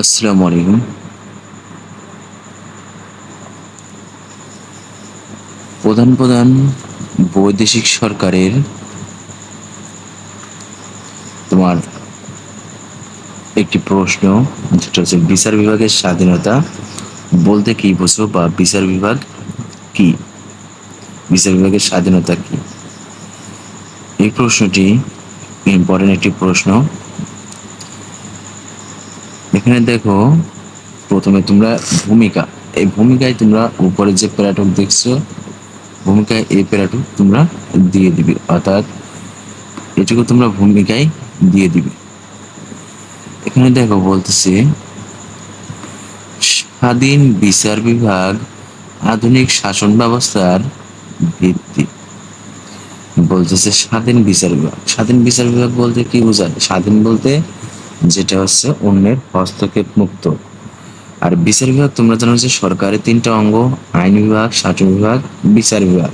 আসসালামু আলাইকুম। প্রধান প্রধান বৈদেশিক সরকারের তোমার একটি প্রশ্ন, যেটা হচ্ছে বিচার বিভাগের স্বাধীনতা বলতে কি বুঝো বা বিচার বিভাগ কি? বিচার বিভাগের স্বাধীনতা কি? এই প্রশ্নটি ইম্পর্টেন্ট একটি প্রশ্ন। এখানে দেখো, প্রথমে তোমরা ভূমিকা। এই ভূমিকায় তোমরা উপরে যে প্যারাটুক দেখছ, ভূমিকায় এই প্যারাটুক তোমরা দিয়ে দিবে। অর্থাৎ এটুকু তোমরা ভূমিকায় দিয়ে দিবে। এখানে দেখো বলতেছে, স্বাধীন বিচার বিভাগ আধুনিক শাসন ব্যবস্থার ভিত্তি। বলতেছে স্বাধীন বিচার বিভাগ। স্বাধীন বিচার বিভাগ বলতে কি বোঝায়? স্বাধীন বলতে যেটা হচ্ছে অন্যের হস্তক্ষেপ মুক্ত। আর বিচার বিভাগ, তোমরা জানো যে সরকারের তিনটা অঙ্গ, আইন বিভাগ, শাসন বিভাগ, বিচার বিভাগ।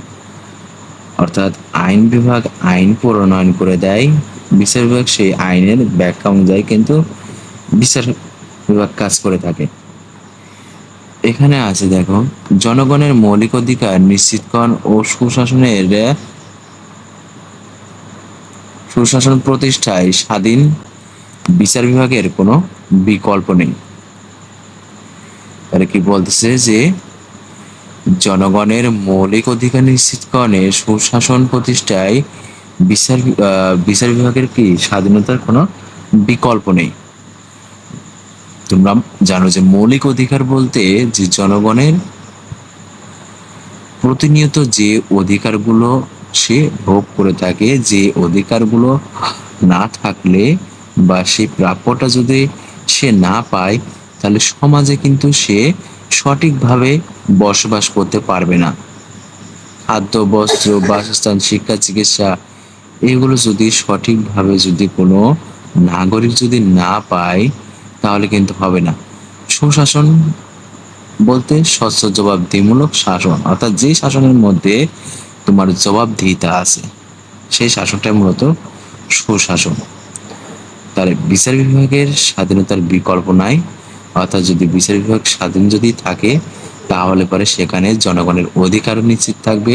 অর্থাৎ আইন বিভাগ আইন প্রণয়ন করে দেয়, বিচার বিভাগ সেই আইনের ব্যাখ্যা অনুযায়ী কিন্তু বিচার বিভাগ কাজ করে থাকে। এখানে আছে দেখো, জনগণের মৌলিক অধিকার নিশ্চিতকরণ ও সুশাসনের সুশাসন প্রতিষ্ঠায় স্বাধীন বিচার বিভাগের কোনো বিকল্প নেই। তাহলে কি বলতেছে যে, জনগণের মৌলিক অধিকার নিশ্চিতকরণে সুশাসন প্রতিষ্ঠায় বিচার বিচার বিভাগের কি স্বাধীনতার কোনো বিকল্প নেই? তোমরা জানো যে মৌলিক অধিকার বলতে যে জনগণের প্রতিনিয়ত যে অধিকারগুলো সে ভোগ করে থাকে, যে অধিকারগুলো না থাকলে বা সেই প্রাপ্যটা যদি সে না পায়, তাহলে সমাজে কিন্তু সে সঠিকভাবে বসবাস করতে পারবে না। খাদ্য, বস্ত্র, বাসস্থান, শিক্ষা, চিকিৎসা, এগুলো যদি সঠিকভাবে যদি কোনো নাগরিক যদি না পায়, তাহলে কিন্তু হবে না। সুশাসন বলতে স্বচ্ছ জবাবদিহিমূলক শাসন, অর্থাৎ যে শাসনের মধ্যে তোমার জবাবদিহিতা আছে, সেই শাসনটা মূলত সুশাসন। তার বিচার বিভাগের স্বাধীনতার বিকল্প নাই। অর্থাৎ যদি বিচার বিভাগ স্বাধীন যদি থাকে, তাহলে পরে সেখানে জনগণের অধিকার নিশ্চিত থাকবে,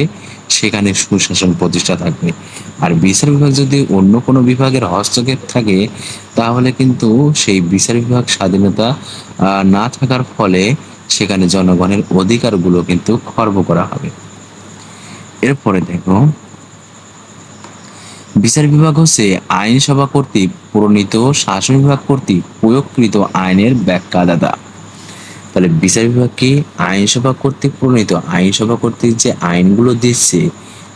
সেখানে সুশাসন প্রতিষ্ঠা থাকবে। আর বিচার বিভাগ যদি অন্য কোনো বিভাগের হস্তক্ষেপ থাকে, তাহলে কিন্তু সেই বিচার বিভাগ স্বাধীনতা না থাকার ফলে সেখানে জনগণের অধিকারগুলো কিন্তু খর্ব করা হবে। এরপরে দেখো বিচার বিভাগ হচ্ছে আইনসভা কর্তৃক প্রণীত শাসন বিভাগ কর্তৃক প্রয়োগকৃত আইনের ব্যাখ্যাদাতা। তাহলে বিচার বিভাগ কি আইনসভা কর্তৃক প্রণীত? আইনসভা কর্তৃক যে আইনগুলো দিচ্ছে,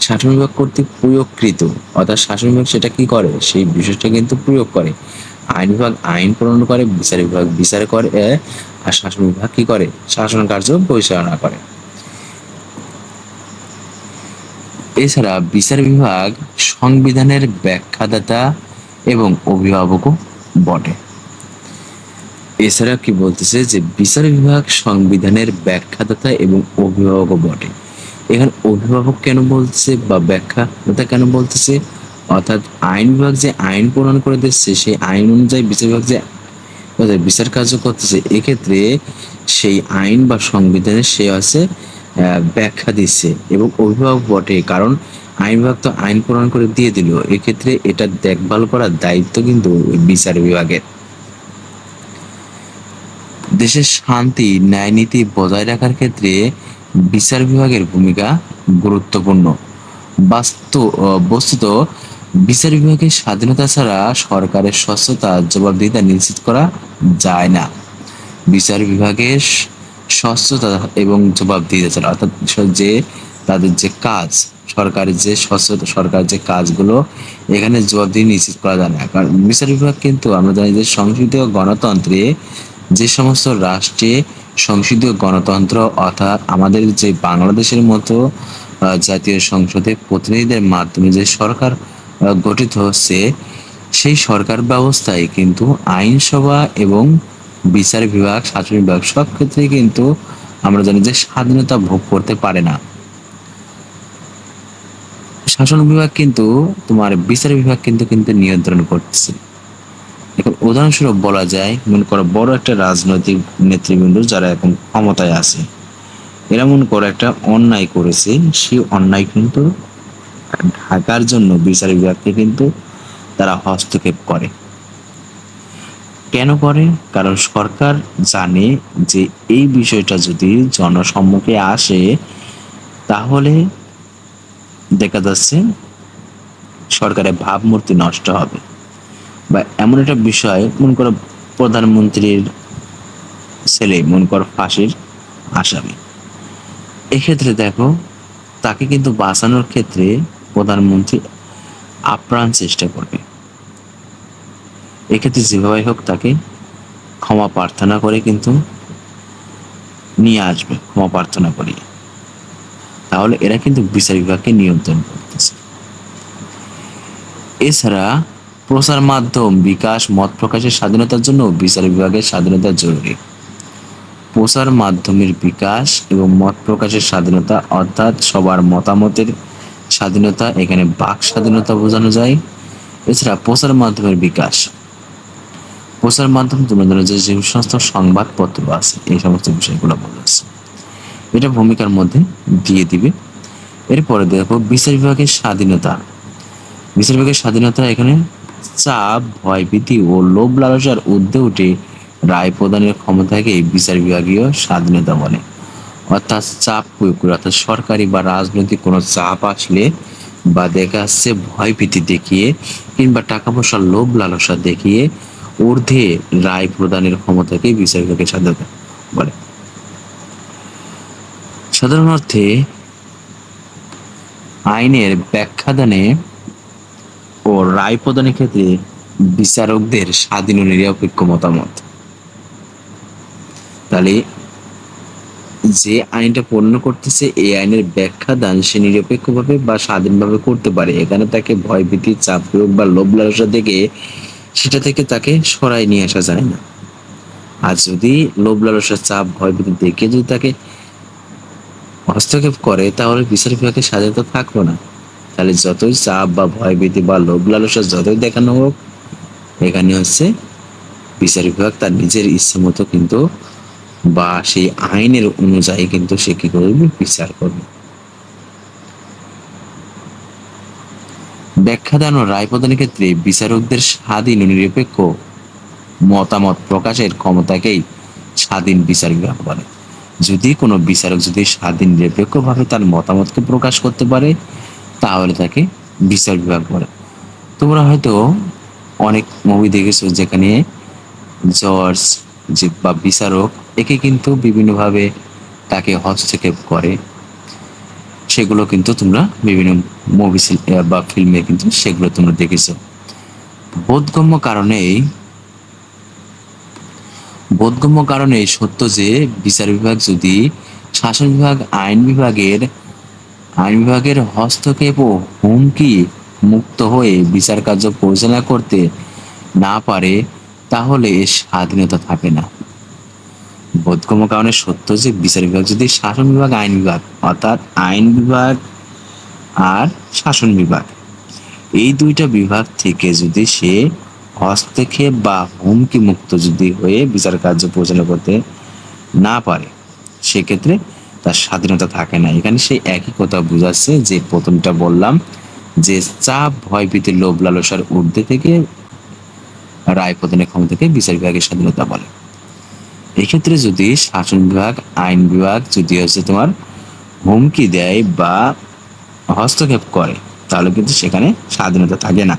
শাসন বিভাগ কর্তৃক প্রয়োগকৃত, অর্থাৎ শাসন বিভাগ সেটা কি করে? সেই বিষয়টা কিন্তু প্রয়োগ করে। আইন বিভাগ আইন প্রণয়ন করে, বিচার বিভাগ বিচার করে, আর শাসন বিভাগ কি করে? শাসন কার্য পরিচালনা করে। এছাড়া বিচার বিভাগ সংবিধানের ব্যাখ্যাদাতা এবং অভিভাবকও বটে। এছাড়া কি বলতেছে যে বিচার বিভাগ সংবিধানের ব্যাখ্যাদাতা এবং অভিভাবকও বটে। এখানে অভিভাবক কেন বলছে বা ব্যাখ্যাদাতা কেন বলতেছে? অর্থাৎ আইন বিভাগ যে আইন প্রণয়ন করে দিচ্ছে, সেই আইন অনুযায়ী বিচার বিভাগ যে বিচার কার্য করতেছে, এক্ষেত্রে সেই আইন বা সংবিধানের সে আছে ব্যাখ্যা দিচ্ছে এবং অভিভাবক বটে, কারণ আইন বিভাগ তো আইন প্রণয়ন করে দিয়ে দিল। এক্ষেত্রে এটা দেখভাল করার দায়িত্ব কিন্তু বিচার বিভাগের। দেশের শান্তি, ন্যায় নীতি বজায় রাখার ক্ষেত্রে বিচার বিভাগের ভূমিকা গুরুত্বপূর্ণ। বাস্তব বস্তুত বিচার বিভাগের স্বাধীনতা ছাড়া সরকারের স্বচ্ছতা, জবাবদিহিতা নিশ্চিত করা যায় না। বিচার বিভাগের স্বচ্ছতা এবং জবাবদিহিতা ছাড়া অর্থাৎ যে তাদের যে কাজ, সরকারের যে স্বচ্ছতা সরকার যে কাজগুলো, এখানে জবাবদিহি নিশ্চিত করা যায় না। কারণ বিচার বিভাগ কিন্তু আমরা জানি যে সংসদীয় গণতন্ত্রে যে সমস্ত রাষ্ট্রে সংসদীয় গণতন্ত্র অর্থাৎ আমাদের যে বাংলাদেশের মতো জাতীয় সংসদে প্রতিনিধিদের মাধ্যমে যে সরকার গঠিত হচ্ছে, সেই সরকার ব্যবস্থায় কিন্তু আইনসভা এবং বিচার বিভাগ শাসন বিভাগ, সব ক্ষেত্রেই কিন্তু আমরা জানি যে স্বাধীনতা ভোগ করতে পারে না। শাসন বিভাগ কিন্তু, তোমার বিচার বিভাগ কিন্তু কিন্তু নিয়ন্ত্রণ করতেছে। এখন উদাহরণস্বরূপ বলা যায়, মনে করো বড় একটা রাজনৈতিক নেতৃবৃন্দ যারা এখন ক্ষমতায় আছে, এরা মনে করো একটা অন্যায় করেছে, সেই অন্যায় কিন্তু ঢাকার জন্য বিচার বিভাগকে কিন্তু তারা হস্তক্ষেপ করে। কেন করে? কারণ সরকার জানে যে এই বিষয়টা যদি জনসম্মুখে আসে, তাহলে দেখা যাচ্ছে সরকারের ভাবমূর্তি নষ্ট হবে। বা এমন একটা বিষয়, মনে করো প্রধানমন্ত্রীর ছেলে, মনে করো ফাঁসির আসামি। এক্ষেত্রে দেখো, তাকে কিন্তু বাঁচানোর ক্ষেত্রে প্রধানমন্ত্রী আপ্রাণ চেষ্টা করবে। এক্ষেত্রে যেভাবে হোক তাকে ক্ষমা প্রার্থনা করে কিন্তু নিয়ে আসবে, ক্ষমা প্রার্থনা করিয়ে। তাহলে এরা কিন্তু বিচার বিভাগকে নিয়ন্ত্রণ করতেছে। এছাড়া প্রচার মাধ্যম, বিকাশ, মত প্রকাশের স্বাধীনতার জন্য বিচার বিভাগের স্বাধীনতা জরুরি। প্রচার মাধ্যমের বিকাশ এবং মত প্রকাশের স্বাধীনতা অর্থাৎ সবার মতামতের স্বাধীনতা, এখানে বাক স্বাধীনতা বোঝানো যায়। এছাড়া প্রচার মাধ্যমের বিকাশ। প্রচার মাধ্যম তুলে ধরে যে যে সমস্ত সংবাদপত্র আছে, এই সমস্ত বিষয়গুলো বোঝাচ্ছে এটা ভূমিকার মধ্যে দিয়ে দিবে। এরপরে দেখো, বিচার বিভাগের স্বাধীনতা। বিচার বিভাগের স্বাধীনতা এখানে চাপ, ভয়ভীতি ও লোভ লালসার ঊর্ধ্বে উঠে রায় প্রদানের ক্ষমতাকে বিচার বিভাগীয় স্বাধীনতা বলে। অর্থাৎ চাপ প্রয়োগ করে, অর্থাৎ সরকারি বা রাজনৈতিক কোনো চাপ আসলে বা দেখা যাচ্ছে ভয়ভীতি দেখিয়ে কিংবা টাকা পয়সার লোভ লালসা দেখিয়ে ঊর্ধ্বে রায় প্রদানের ক্ষমতাকে বিচার বিভাগের স্বাধীনতা বলে। সাধারণ অর্থে আইনের ব্যাখ্যাদানে ও রায় প্রদানের ক্ষেত্রে বিচারকদের স্বাধীন ও নিরপেক্ষ মতামত। তাহলে যে আইনটা পূর্ণ করতেছে, এই আইনের ব্যাখ্যা দান সে নিরপেক্ষভাবে বা স্বাধীনভাবে করতে পারে। এখানে তাকে ভয়ভীতি, চাপ প্রয়োগ বা লোভ লালসা থেকে সেটা থেকে তাকে সরাই নিয়ে আসা যায় না। আর যদি লোভ লালসা চাপ, ভয়ভীতি দেখে যদি তাকে হস্তক্ষেপ করে, তাহলে বিচার বিভাগের স্বাধীনতা থাকল না। তাহলে যতই চাপ বা ভয়ভীতি বা লোভ লালসা যতই দেখানো হোক, এখানে হচ্ছে বিচার বিভাগ তার নিজের ইচ্ছে মতো কিন্তু বা সেই আইনের অনুযায়ী কিন্তু সে কি করবে? বিচার করবে। ব্যাখ্যা দান ও রায় প্রদানের ক্ষেত্রে বিচারকদের স্বাধীন ও নিরপেক্ষ মতামত প্রকাশের ক্ষমতাকেই স্বাধীন বিচার বিভাগ বলে। যদি কোনো বিচারক যদি স্বাধীন, নিরপেক্ষভাবে তার মতামতকে প্রকাশ করতে পারে, তাহলে তাকে বিচার বিভাগ বলে। তোমরা হয়তো অনেক মুভি দেখেছ যেখানে জজ বা বিচারক, একে কিন্তু বিভিন্নভাবে তাকে হস্তক্ষেপ করে। সেগুলো কিন্তু তোমরা বিভিন্ন মুভি বা ফিল্মে কিন্তু সেগুলো তোমরা দেখেছ। বোধগম্য কারণেই, বোধগম্য কারণে সত্য যে বিচার বিভাগ যদি শাসন বিভাগ, আইন বিভাগের আইন বিভাগের হস্তক্ষেপ ও হুমকি মুক্ত হয়ে বিচার কার্য পরিচালনা করতে না পারে, তাহলে স্বাধীনতা থাকে না। বোধগম্য কারণে সত্য যে বিচার বিভাগ যদি শাসন বিভাগ, আইন বিভাগ, অর্থাৎ আইন বিভাগ আর শাসন বিভাগ, এই দুইটা বিভাগ থেকে যদি সে হস্তক্ষেপ বা হুমকি মুক্ত যদি হয়ে বিচার কার্য পরিচালনা করতে না পারে, সেক্ষেত্রে তার স্বাধীনতা থাকে না। এখানে সেই একই কথা বোঝাচ্ছে যে প্রথমটা বললাম যে চাপ ভয় ভীতি লোভ, লালসার ঊর্ধ্বে থেকে রায় প্রদানের ক্ষমতাকে বিচার বিভাগের স্বাধীনতা বলে। এক্ষেত্রে যদি শাসন বিভাগ, আইন বিভাগ যদি হচ্ছে তোমার হুমকি দেয় বা হস্তক্ষেপ করে, তাহলে কিন্তু সেখানে স্বাধীনতা থাকে না।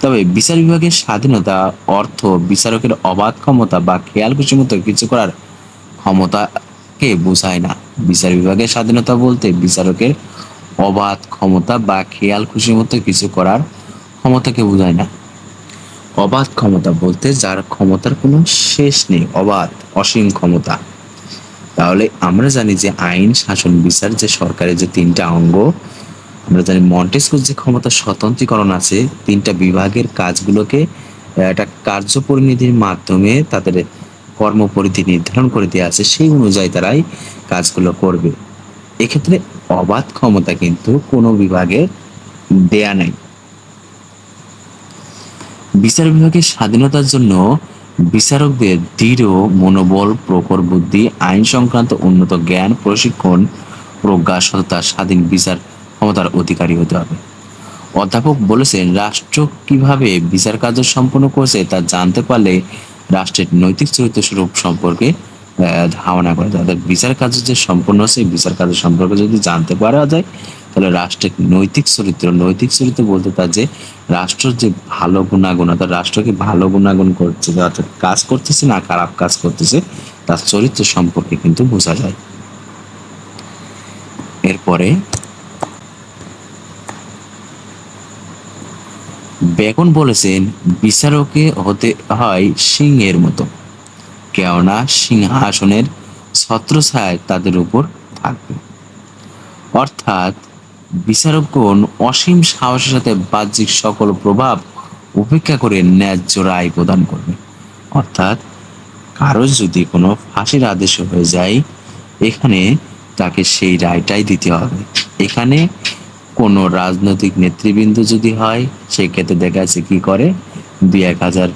তবে বিচার বিভাগের স্বাধীনতা, অর্থ, বিচারকের অবাধ ক্ষমতা বা খেয়াল খুশি মতো কিছু করার ক্ষমতাকে বোঝায় না। বিচার বিভাগের স্বাধীনতা বলতে বিচারকের অবাধ ক্ষমতা বা খেয়াল খুশি মতো কিছু করার ক্ষমতাকে বোঝায় না। অবাধ ক্ষমতা বলতে যার ক্ষমতার কোনো শেষ নেই, অবাধ, অসীম ক্ষমতা। তাহলে আমরা জানি যে আইন, শাসন, বিচার, যে সরকারের যে তিনটা অঙ্গ, আমরা জানি মন্টেস্কোর যে ক্ষমতা স্বতন্ত্রীকরণ আছে, তিনটা বিভাগের কাজগুলোকে একটা কার্যপরিণতির মাধ্যমে তাদের কর্মপরিধি নির্ধারণ করে দেওয়া আছে, সেই অনুযায়ী তারাই কাজগুলো করবে। এক্ষেত্রে অবাধ ক্ষমতা কিন্তু কোনো বিভাগে দেয়া নাই। বিচার বিভাগের স্বাধীনতার জন্য বিচারকদের দৃঢ়, মনোবল, প্রখর বুদ্ধি, আইন সংক্রান্ত উন্নত জ্ঞান, প্রশিক্ষণ, প্রজ্ঞা, সততা, স্বাধীন বিচার ক্ষমতার অধিকারী হতে হবে। অধ্যাপক বলেছেন, রাষ্ট্র কীভাবে বিচার কার্য সম্পন্ন করছে তা জানতে পারলে রাষ্ট্রের নৈতিক চরিত্র স্বরূপ সম্পর্কে ধারণা করে তাদের বিচার কার্য যে সম্পন্ন হচ্ছে বিচার কার্য সম্পর্কে যদি জানতে পারা যায় তাহলে রাষ্ট্রের নৈতিক চরিত্র নৈতিক চরিত্র বলতে তার যে রাষ্ট্রের যে ভালো গুণাগুণ, অর্থাৎ রাষ্ট্রকে ভালো গুণাগুণ করছে অর্থাৎ কাজ করতেছে না, খারাপ কাজ করতেছে, তার চরিত্র সম্পর্কে কিন্তু বোঝা যায়। এরপরে বেগুন বলেছেন, বিচারকে হতে হয় সিংহের মতো। কেননা সিংহাসনের ছত্রছায় তাদের উপর থাকবে। অর্থাৎ বিচারকগণ অসীম সাহসের সাথে বাহ্যিক সকল প্রভাব উপেক্ষা করে ন্যায্য রায় প্রদান করবে। অর্থাৎ কারও যদি কোনো ফাঁসির আদেশ হয়ে যায়, এখানে তাকে সেই রায়টাই দিতে হবে। এখানে কোনো রাজনৈতিক নেতৃবৃন্দ যদি হয়, সেক্ষেত্রে দেখা যাচ্ছে কি করে? দুই এক হাজার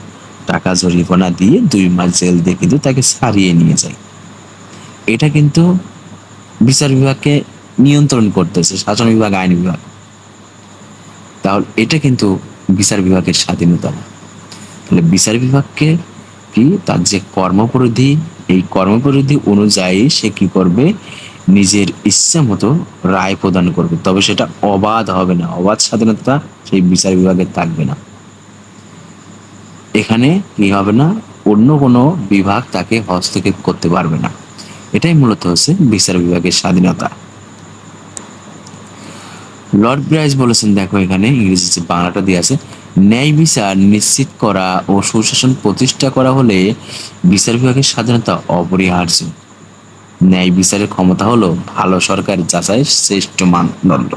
টাকা জরিমানা দিয়ে দুই মাস জেল দিয়ে কিন্তু তাকে ছাড়িয়ে নিয়ে যায়। এটা কিন্তু বিচার বিভাগকে নিয়ন্ত্রণ করতেছে শাসন বিভাগ, আইন বিভাগ। তাহলে এটা কিন্তু বিচার বিভাগের স্বাধীনতা না। তাহলে বিচার বিভাগকে কি? তার যে কর্মপরিধি, এই কর্মপরিধি অনুযায়ী সে কি করবে? নিজের ইচ্ছা মতো রায় প্রদান করবে। তবে সেটা অবাধ হবে না। অবাধ স্বাধীনতা সেই বিচার বিভাগের থাকবে না। এখানে কি হবে না? অন্য কোনো বিভাগ তাকে হস্তক্ষেপ করতে পারবে না। এটাই মূলত হচ্ছে বিচার বিভাগের স্বাধীনতা। লর্ড ব্রাইস বলেছেন, দেখো এখানে ইংরেজি যে বাংলাটা দিয়ে আছে, ন্যায় বিচার নিশ্চিত করা ও সুশাসন প্রতিষ্ঠা করা হলে বিচার বিভাগের স্বাধীনতা অপরিহার্য। ন্যায় বিচারের ক্ষমতা হলো ভালো সরকার যাচাই শ্রেষ্ঠ মানদণ্ড।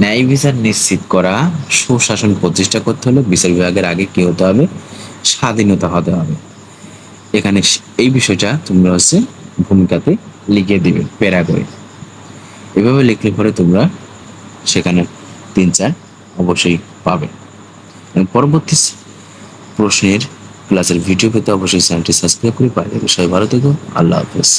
ন্যায় বিচার নিশ্চিত করা, সুশাসন প্রতিষ্ঠা করতে হলে বিচার বিভাগের আগে কি হতে হবে? স্বাধীনতা হতে হবে। এখানে এই বিষয়টা তোমরা হচ্ছে ভূমিকাতে লিখে দিবে প্যারা করে এভাবে লিখলে পরে তোমরা সেখানে তিন চার অবশ্যই পাবে। পরবর্তী প্রশ্নের ক্লাসের ভিডিও পেতে অবশ্যই চ্যানেলটি সাবস্ক্রাইব করে পাই সবাই ভালো থেকো। আল্লাহ হাফেজ।